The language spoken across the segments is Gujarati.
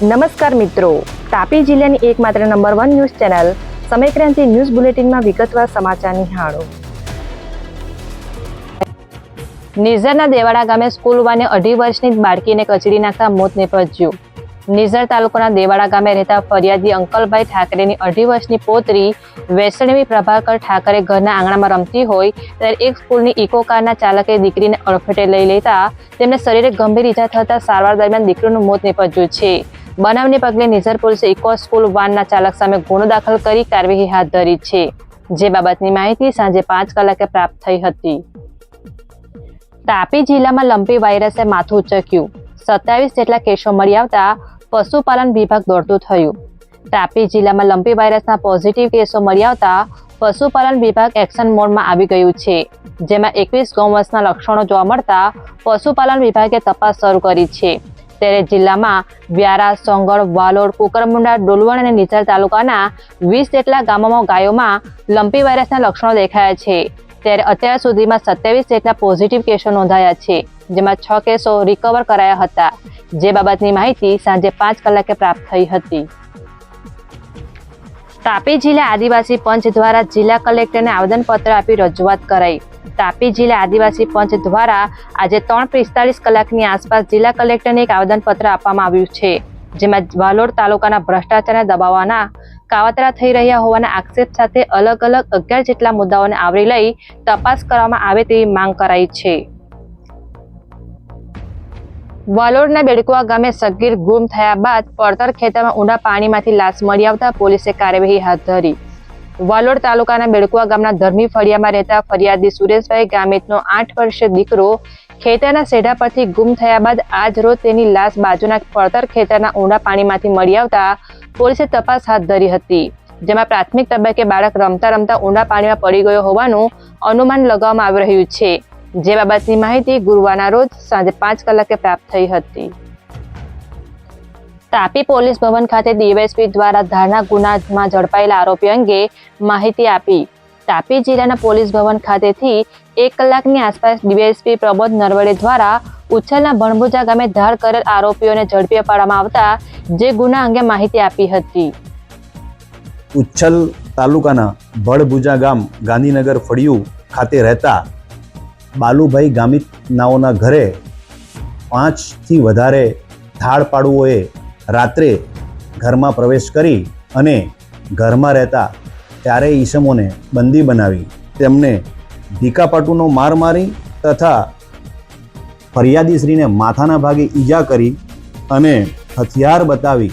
નમસ્કાર મિત્રો. તાપી જિલ્લાની એકમાત્ર number one news channel Samaykranti news બુલેટિનમાં વિગતવાર સમાચાર નિહાળો. નિઝરના દેવાડા ગામે સ્કૂલ વાને અઢી વર્ષની બાળકીને કચડી નાખતા મોત નિપજ્યું. નિઝર તાલુકાના દેવાડા ગામે રહેતા ફરિયાદી અંકલભાઈ ઠાકરેની અઢી વર્ષની પોતરી વૈષ્ણવી પ્રભાકર ઠાકરે ઘરના આંગણામાં રમતી હોય, ત્યારે એક સ્કૂલની ઇકો કારના ચાલકે દીકરીને અડફેટે લઈ લેતા તેમને શરીરે ગંભીર ઈજા થતા સારવાર દરમિયાન દીકરીનું મોત નિપજ્યું છે. બનાવને પગલે નિઝર પોલીસે ઇકો સ્કૂલ વાનના ચાલક સામે ગુનો દાખલ કરી કાર્યવાહી હાથ ધરી છે. જે બાબતની માહિતી સાંજે પાંચ કલાકે પ્રાપ્ત થઈ હતી. તાપી જિલ્લામાં લંપી વાયરસે માથું ઉચક્યું. સત્યાવીસ જેટલા કેસો મળી આવતા પશુપાલન વિભાગ દોડતું થયું. તાપી જિલ્લામાં લંપી વાયરસના પોઝિટિવ કેસો મળી આવતા પશુપાલન વિભાગ એક્શન મોડમાં આવી ગયું છે, જેમાં એકવીસ ગૌવંશના લક્ષણો જોવા મળતા પશુપાલન વિભાગે તપાસ શરૂ કરી છે. ત્યારે જિલ્લામાં વ્યારા સોંગળ વાલોડ, કુકરમુંડા, ડોલવણ અને નિઝર તાલુકાના વીસ જેટલા ગામોમાં ગાયોમાં લંપી વાયરસના લક્ષણો દેખાયા છે. ત્યારે અત્યાર સુધીમાં સત્યાવીસ જેટલા પોઝિટિવ કેસો નોંધાયા છે, જેમાં છ કેસો રિકવર કરાયા હતા. જે બાબતની માહિતી સાંજે પાંચ કલાકે પ્રાપ્ત થઈ હતી. તાપી જિલ્લા આદિવાસી પંચ દ્વારા જિલ્લા કલેક્ટરને આવેદનપત્ર આપી રજૂઆત કરાઈ. તાપી જિલ્લા આદિવાસી પંચ દ્વારા આજે ત્રણ પિસ્તાલીસ કલાકની આસપાસ જિલ્લા કલેક્ટરને એક આવેદનપત્ર આપવામાં આવ્યું છે, જેમાં વાલોડ તાલુકાના ભ્રષ્ટાચારને દબાવવાના કાવતરા થઈ રહ્યા હોવાના આક્ષેપ સાથે અલગ અલગ અગિયાર જેટલા મુદ્દાઓને આવરી લઈ તપાસ કરવામાં આવે તેવી માંગ કરાઈ છે. વાલોડના બેડકુવા ગામે સગીર ગુમ થયા બાદ પડતર ખેતરમાં ઊંડા પાણીમાંથી લાશ મળી આવતા પોલીસે કાર્યવાહી હાથ ધરી. વાલોડ તાલુકાના બેડકુવા ગામના ધર્મી ફળિયામાં રહેતા ફરિયાદી સુરેશભાઈ ગામિતનો આઠ વર્ષીય દીકરો ખેતરના સેઢા પરથી ગુમ થયા બાદ આજ રોજ તેની લાશ બાજુના પડતર ખેતરના ઊંડા પાણીમાંથી મળી આવતા પોલીસે તપાસ હાથ ધરી હતી. જેમાં પ્રાથમિક તબક્કે બાળક રમતા રમતા ઊંડા પાણીમાં પડી ગયો હોવાનું અનુમાન લગાવવામાં આવી રહ્યું છે. જે બાબતની માહિતી ગુરુવારના રોજ સાંજે પાંચ કલાકે પ્રાપ્ત થઈ હતી. તાપી પોલીસ ભવન ખાતે ડીવાયએસપી દ્વારા ધારના ગુનામાં ઝડપાયેલા આરોપી અંગે માહિતી આપી. તાપી જિલ્લાના પોલીસ ભવન ખાતેથી એક કલાકની આસપાસ ડીવાયએસપી પ્રબોધ નરવડે દ્વારા ઉછલના ભણભુજા ગામે ધાર કરેલ આરોપીઓને ઝડપી પાડવામાં આવતા જે ગુના અંગે માહિતી આપી હતી. ઉચ્છલ તાલુકાના ભડભુજા ગામ ગાંધીનગર ફળિયું ખાતે રહેતા બાલુભાઈ ગામિતનાઓના ઘરે પાંચથી વધારે થાળપાડુઓએ રાત્રે ઘરમાં પ્રવેશ કરી અને ઘરમાં રહેતા ચારેય ઈસમોને બંદી બનાવી. તેમને ઢીકાપાટુનો માર મારી તથા ફરિયાદીશ્રીને માથાના ભાગે ઈજા કરી અને હથિયાર બતાવી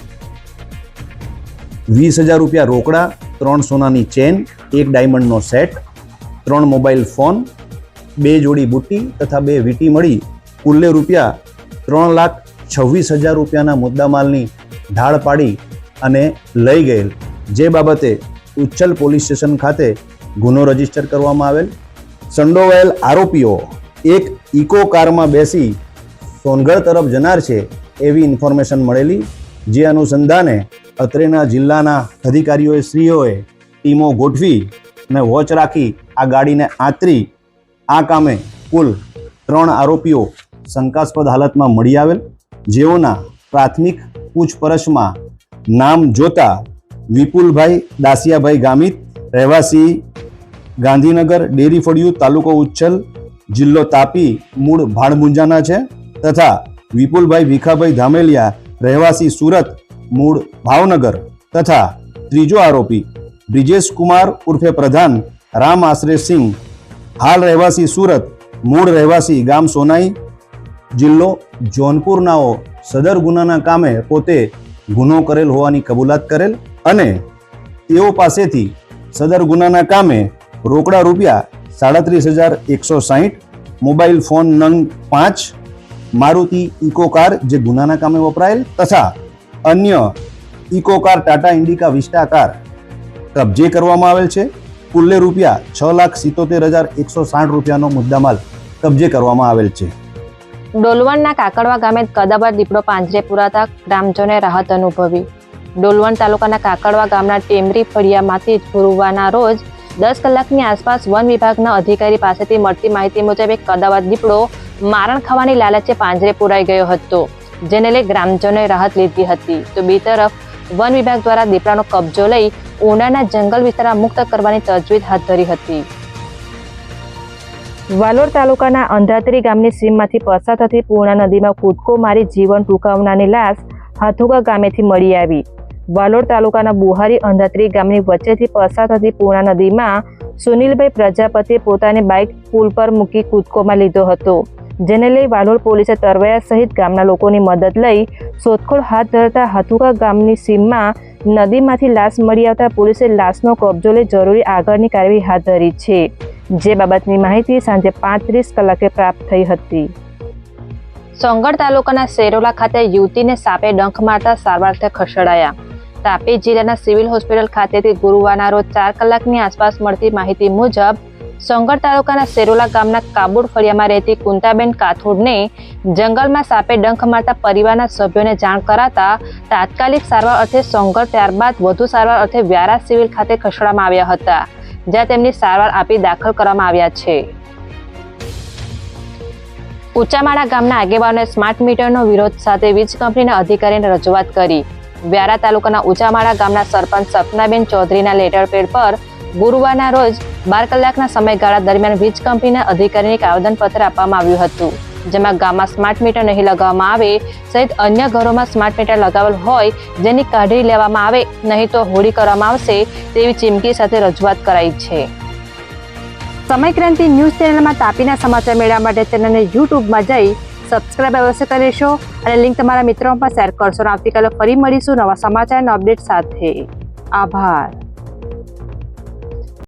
વીસ હજાર રૂપિયા રોકડા, ત્રણ સોનાની ચેન, એક ડાયમંડનો સેટ, ત્રણ મોબાઈલ ફોન, બે જોડી બુટ્ટી તથા બે વીટી મળી કુલ્લે રૂપિયા ત્રણ લાખ છવ્વીસ હજાર રૂપિયાના મુદ્દામાલની ઢાળ પાડી અને લઈ ગયેલ. જે બાબતે ઉચ્છલ પોલીસ સ્ટેશન ખાતે ગુનો રજિસ્ટર કરવામાં આવેલ. સંડોવાયેલ આરોપીઓ એક ઇકો કારમાં બેસી સોનગઢ તરફ જનાર છે એવી ઇન્ફોર્મેશન મળેલી. જે અનુસંધાને અત્રેના જિલ્લાના અધિકારીઓએ શ્રીઓએ ટીમો ગોઠવી અને વોચ રાખી આ ગાડીને આંતરી. આ કામે કુલ ત્રણ આરોપીઓ શંકાસ્પદ હાલતમાં મળી આવેલ. જેઓના પ્રાથમિક પૂછપરછમાં નામ જોતા વિપુલભાઈ દાસિયાભાઈ ગામિત, રહેવાસી ગાંધીનગર, ડેરી ફળિયું, તાલુકો ઉચ્છલ, જિલ્લો તાપી, મૂળ ભાડમુંજાના છે તથા વિપુલભાઈ ભીખાભાઈ ધામેલિયા, રહેવાસી સુરત, મૂળ ભાવનગર તથા ત્રીજો આરોપી બ્રિજેશ કુમાર ઉર્ફે પ્રધાન રામ આશરે સિંહ, હાલ રહેવાસી સુરત, મૂળ રહેવાસી ગામ સોનાઈ જિલ્લો જોનપુરનાઓ સદર ગુનાના કામે પોતે ગુનો કરેલ હોવાની કબૂલાત કરેલ અને તેઓ પાસેથી સદર ગુનાના કામે રોકડા રૂપિયા સાડત્રીસ હજાર એકસો સાહીઠ, મોબાઈલ ફોન નંગ પાંચ, મારુતિ ઇકો કાર જે ગુનાના કામે વપરાયેલ તથા અન્ય Eeco car Tata Indica Vista car કબજે કરવામાં આવેલ છે. કુલ્લે રૂપિયા છ લાખ સિત્તોતેર હજાર એકસો સાઠ રૂપિયાનો મુદ્દામાલ કબજે કરવામાં આવેલ છે. ડોલવણના કાકડવા ગામે કદાબર દીપડો પાંજરે પુરાતા ગ્રામજનોએ રાહત અનુભવી. ડોલવણ તાલુકાના કાકડવા ગામના ટેમરી ફળિયામાંથી ગુરુવારના રોજ દસ કલાકની આસપાસ વન વિભાગના અધિકારી પાસેથી મળતી માહિતી મુજબ એક કદાવર દીપડો મારણ ખાવાની લાલચે પાંજરે પુરાઈ ગયો હતો, જેને લઈ ગ્રામજનોએ રાહત લીધી હતી. તો બી તરફ વન વિભાગ દ્વારા દીપડાનો કબજો લઈ ઉનાના જંગલ વિસ્તારમાં મુક્ત કરવાની તજવીજ હાથ ધરી હતી. વાલોડ તાલુકાના અંધાત્રી ગામની સીમમાંથી પસાર થતી પૂર્ણા નદીમાં કૂદકો મારી જીવન ટૂંકાવનારની લાશ હાથુકા ગામેથી મળી આવી. વાલોડ તાલુકાના બુહારી અંધાત્રી ગામની વચ્ચેથી પસાર થતી પૂર્ણા નદીમાં સુનિલભાઈ પ્રજાપતિએ પોતાની બાઇક પુલ પર મૂકી કૂદકોમાં લીધો હતો, જેને લઈ વાલોડ પોલીસે તરવૈયા સહિત ગામના લોકોની મદદ લઈ શોધખોળ હાથ ધરતા હાથુકા ગામની સીમમાં નદીમાંથી લાશ મળી આવતા પોલીસે લાશનો કબજો લઈ જરૂરી આગળની કાર્યવાહી હાથ ધરી છે. જે બાબતની માહિતી સાંજે પાંત્રીસ કલાકે પ્રાપ્ત થઈ હતી. સોંગઢ તાલુકાના સેરોલા ખાતે યુવતીને સાપે ડંખ મારતા સારવારથી ખસેડાયા. તાપી જિલ્લાના સિવિલ હોસ્પિટલ ખાતેથી ગુરુવારના રોજ ચાર કલાકની આસપાસ મળતી માહિતી મુજબ સોંગઢ તાલુકાના સેરોલા ગામના કાબુડ ફળિયામાં રહેતી કુંતાબેન કાથોડને જંગલમાં સાપે ડંખ મારતા પરિવારના સભ્યોને જાણ કરાતા તાત્કાલિક સારવાર અર્થે સોંગઢ ત્યારબાદ વધુ સારવાર અર્થે વ્યારા સિવિલ ખાતે ખસેડવામાં આવ્યા હતા. જ્યાં તેમની સારવાર આપી દાખલ કરવામાં આવ્યા છે. ઉચ્ચામાળા ગામના આગેવાનોએ સ્માર્ટ મીટરનો વિરોધ સાથે વીજ કંપનીના અધિકારીને રજૂઆત કરી. વ્યારા તાલુકાના ઉચામાળા ગામના સરપંચ સપનાબેન ચૌધરીના લેટર પેડ પર ગુરુવારના રોજ બાર કલાકના સમયગાળા દરમિયાન વીજ કંપનીના અધિકારીને એક આવેદનપત્ર આપવામાં આવ્યું હતું. જેમાં ગામમાં સ્માર્ટ મીટર નહીં લગાવવામાં આવે, સહિત અન્ય ઘરોમાં સ્માર્ટ મીટર લગાવેલ હોય, જેની કાઢી લેવામાં આવે, નહીં તો હોળી કરવામાં આવશે, તેવી ચીમકી સાથે રજૂઆત કરાઈ છે. સમયક્રાંતિ ન્યૂઝ ચેનલમાં તાપીના સમાચાર મેળવવા માટે ચેનલને યુટ્યુબમાં જઈ સબસ્ક્રાઇબ અવશ્ય કરી લેશો અને લિંક તમારા મિત્રોમાં પણ શેર કરશો. આવતીકાલે ફરી મળીશું નવા સમાચારના અપડેટ સાથે. આભાર.